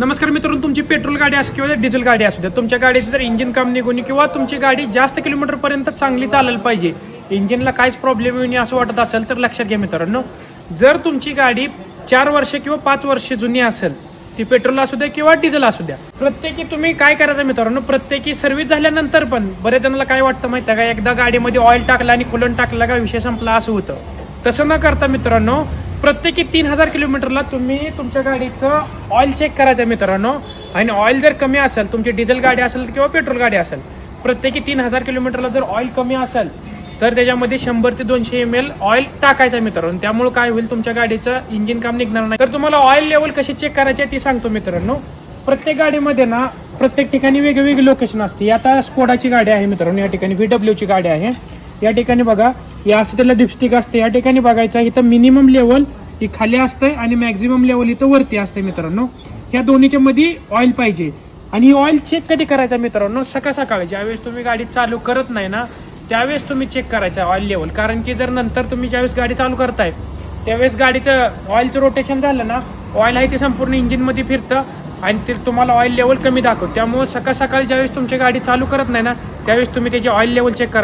नमस्कार मित्रांनो तुमची पेट्रोल गाडी असू किंवा डिझेल गाडी असू द्या तुमच्या गाडीचं जर इंजिन काम निघून किंवा तुमची गाडी जास्त किलोमीटरपर्यंत चांगली चालायला पाहिजे इंजिनला काहीच प्रॉब्लेम येऊन असं वाटत असेल तर लक्षात घ्या मित्रांनो. जर तुमची गाडी चार वर्ष किंवा पाच वर्ष जुनी असेल ती पेट्रोल असू द्या किंवा डिझेल असू द्या प्रत्येकी तुम्ही काय करायचं मित्रांनो प्रत्येकी सर्व्हिस झाल्यानंतर पण बऱ्याच जणांना काय वाटतं माहिती आहे का? एकदा गाडीमध्ये ऑइल टाकलं आणि कुलन टाकलं का विषय संपला असं होतं. तसं न करता मित्रांनो प्रत्येकी तीन हजार किलोमीटरला तुम्ही तुमच्या गाडीचं ऑइल चेक करायचं मित्रांनो. आणि ऑइल जर कमी असेल तुमची डिझेल गाडी असेल किंवा पेट्रोल गाडी असेल प्रत्येकी तीन हजार किलोमीटरला जर ऑइल कमी असेल तर त्याच्यामध्ये शंभर ते दोनशे एम एल ऑइल टाकायचं मित्रांनो. त्यामुळे काय होईल तुमच्या गाडीचं इंजिन काम निघणार नाही. तर तुम्हाला ऑइल लेवल कशी चेक करायची आहे ती सांगतो मित्रांनो. प्रत्येक गाडीमध्ये ना प्रत्येक ठिकाणी वेगवेगळी लोकेशन असते. आता स्कोडाची गाडी आहे मित्रांनो या ठिकाणी व्ही डब्ल्यूची गाडी आहे. या ठिकाणी बघा या असं त्याला डिपस्टिक असते. या ठिकाणी बघायचं इथं मिनिमम लेवल ही खाली असते आणि मॅक्झिमम लेवल इथं वरती असते मित्रांनो. या दोन्हीच्या मध्ये ऑइल पाहिजे. आणि ही ऑइल चेक कधी करायचा मित्रांनो? सकाळ सकाळी. ज्यावेळेस तुम्ही गाडी चालू करत नाही ना त्यावेळेस तुम्ही चेक करायचा ऑइल लेवल कारण की जर नंतर तुम्ही ज्यावेळेस गाडी चालू करताय त्यावेळेस गाडीचं ऑइलचं रोटेशन झालं ना ऑइल आहे ते संपूर्ण इंजिनमध्ये फिरतं आणि ते तुम्हाला ऑइल लेवल कमी दाखवतं. त्यामुळे सकाळ सकाळी ज्यावेळेस तुमची गाडी चालू करत नाही ना त्यावेळेस तुम्ही त्याची ऑइल लेवल चेक करा.